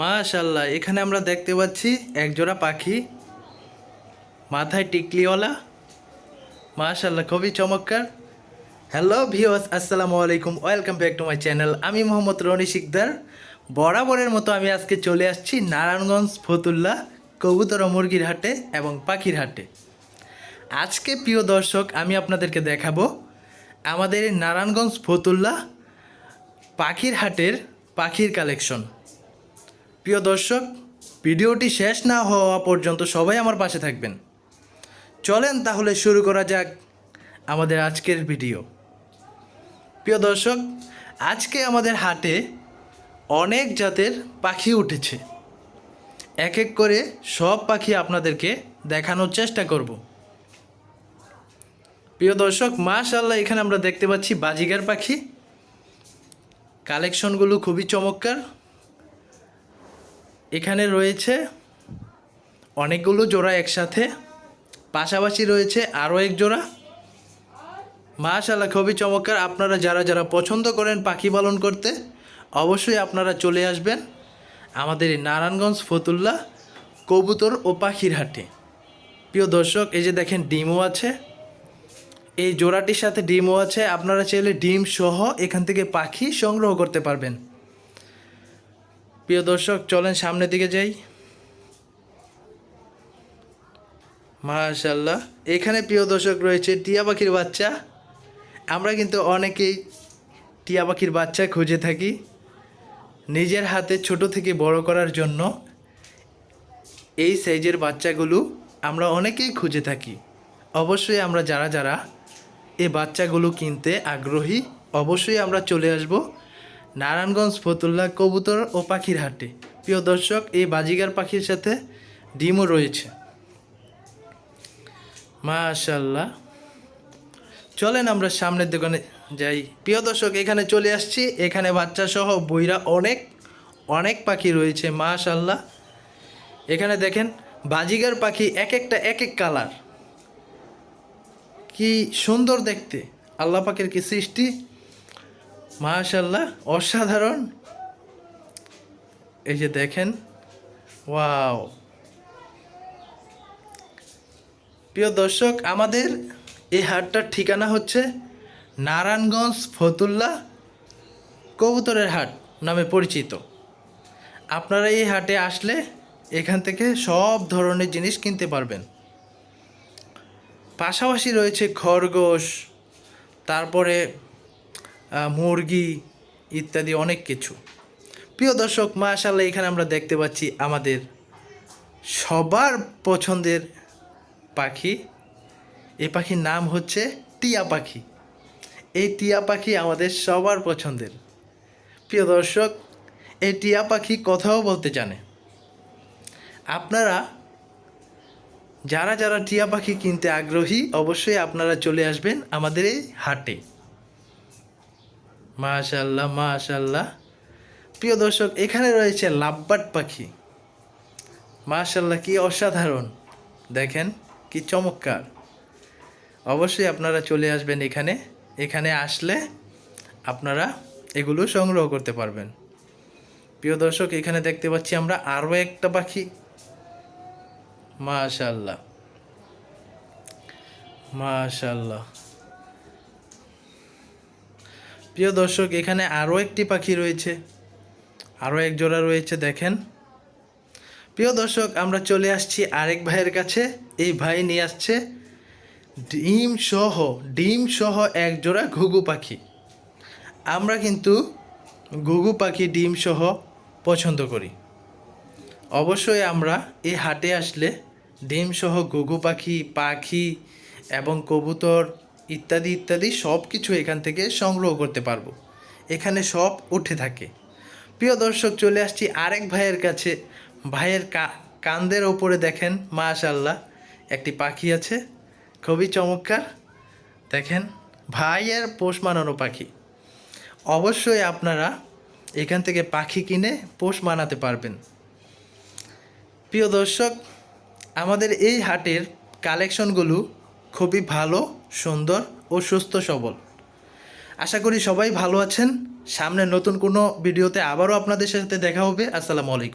মাশাল্লাহ এখানে আমরা দেখতে পাচ্ছি একজোড়া পাখি, মাথায় টিকলিওয়ালা। মাশাল্লাহ খুবই চমৎকার। হ্যালো ভিওস আসসালামু আলাইকুম welcome back to my channel আমি মোহাম্মদ রনি শিকদার। বরাবরের মতো আমি আজকে চলে আসছি নারায়ণগঞ্জ ফতুল্লা কবুতর মুরগির হাটে এবং পাখির হাটে। আজকে প্রিয় দর্শক, আমি আপনাদেরকে দেখাবো আমাদের নারায়ণগঞ্জ ফতুল্লা পাখির হাটের পাখির কালেকশন। প্রিয় দর্শক, ভিডিওটি শেষ না হওয়া পর্যন্ত সবাই আমার পাশে থাকবেন। চলেন তাহলে শুরু করা যাক আমাদের আজকের ভিডিও। প্রিয় দর্শক, আজকে আমাদের হাটে অনেক জাতের পাখি উঠেছে। এক এক করে সব পাখি আপনাদেরকে দেখানোর চেষ্টা করব। প্রিয় দর্শক মাশাল্লাহ এখানে আমরা দেখতে পাচ্ছি বাজিগার পাখি। কালেকশনগুলো খুবই চমৎকার। এখানে রয়েছে অনেকগুলো জোড়া একসাথে, পাশাপাশি রয়েছে আরও এক জোড়া। মাশাল্লাহ খুবই চমৎকার। আপনারা যারা যারা পছন্দ করেন পাখি পালন করতে, অবশ্যই আপনারা চলে আসবেন আমাদের এই নারায়ণগঞ্জ ফতুল্লা কবুতর ও পাখির হাটে। প্রিয় দর্শক, এই যে দেখেন ডিমও আছে। এই জোড়াটির সাথে ডিমও আছে। আপনারা চাইলে ডিম সহ এখান থেকে পাখি সংগ্রহ করতে পারবেন। প্রিয় দর্শক, চলেন সামনের দিকে যাই। মাশাল্লাহ এখানে প্রিয় দর্শক রয়েছে টিয়া পাখির বাচ্চা। আমরা কিন্তু অনেকেই টিয়া পাখির বাচ্চা খুঁজে থাকি নিজের হাতে ছোট থেকে বড় করার জন্য। এই সাইজের বাচ্চাগুলো আমরা অনেকেই খুঁজে থাকি। অবশ্যই আমরা যারা যারা এই বাচ্চাগুলো কিনতে আগ্রহী, অবশ্যই আমরা চলে আসব। নারায়ণগঞ্জ, ফতুল্লা, কবুতর ও পাখির হাটে। প্রিয় দর্শক, এই বাজিগার পাখির সাথে ডিমও রয়েছে। মাশাল্লাহ চলেন আমরা সামনের দোকানে যাই। প্রিয় দর্শক, এখানে চলে আসছি। এখানে বাচ্চা সহ বইরা অনেক অনেক পাখি রয়েছে মাশাল্লাহ এখানে দেখেন, বাজিগার পাখি এক একটা, এক এক কালার। কি সুন্দর দেখতে। আল্লাহ পাখির কি সৃষ্টি। মাশাল্লাহ অসাধারণ। এই যে দেখেন, ওয়াও। প্রিয় দর্শক, আমাদের এই হাটটার ঠিকানা হচ্ছে নারায়ণগঞ্জ ফতুল্লা কবুতরের হাট নামে পরিচিত। আপনারা এই হাটে আসলে এখান থেকে সব ধরনের জিনিস কিনতে পারবেন। পাশাপাশি রয়েছে খরগোশ, তারপরে মুরগি ইত্যাদি অনেক কিছু। প্রিয় দর্শক মাশাল্লাহ এখানে আমরা দেখতে পাচ্ছি আমাদের সবার পছন্দের পাখি। এই পাখির নাম হচ্ছে টিয়া পাখি। এই টিয়া পাখি আমাদের সবার পছন্দের। প্রিয় দর্শক, এই টিয়া পাখি কথাও বলতে জানে। আপনারা, যারা যারা টিয়া পাখি কিনতে আগ্রহী, অবশ্যই আপনারা চলে আসবেন আমাদের এই হাটে। মাশাল্লাহ মাশাল্লাহ প্রিয় দর্শক, এখানে রয়েছে লাভবাট পাখি। মাশাল্লাহ কি অসাধারণ। দেখেন, কি চমৎকার। অবশ্যই আপনারা চলে আসবেন এখানে। এখানে আসলে আপনারা এগুলো সংগ্রহ করতে পারবেন। প্রিয় দর্শক, এখানে দেখতে পাচ্ছি আমরা আরও একটা পাখি। মাশাল্লাহ মাশাল্লাহ প্রিয় দর্শক, এখানে আরও একটি পাখি রয়েছে। আরও এক জোড়া রয়েছে, দেখেন। প্রিয় দর্শক, আমরা চলে আসছি আরেক ভাইয়ের কাছে। এই ভাই নিয়ে আসছে ডিম সহ ডিম সহ এক জোড়া ঘুঘু পাখি। আমরা কিন্তু ঘুঘু পাখি, ডিম সহ পছন্দ করি। অবশ্যই আমরা এই হাটে আসলে ডিম সহ ঘুঘু পাখি পাখি এবং কবুতর ইত্যাদি ইত্যাদি সব কিছু এখান থেকে সংগ্রহ করতে পারব। এখানে সব উঠে থাকে। প্রিয় দর্শক, চলে আসছি আরেক ভাইয়ের কাছে। ভাইয়ের কান্দের ওপরে দেখেন মাশাল্লাহ একটি পাখি আছে, খুবই চমৎকার। দেখেন, ভাইয়ের পোষ মানানো পাখি। অবশ্যই আপনারা এখান থেকে পাখি কিনে পোষ মানাতে পারবেন। প্রিয় দর্শক, আমাদের এই হাটের কালেকশনগুলো খুবই ভালো, সুন্দর ও সুস্থ সবল। আশা করি সবাই ভালো আছেন। সামনে নতুন কোনো ভিডিওতে আবারও আপনাদের সাথে দেখা হবে। আসসালামু আলাইকুম।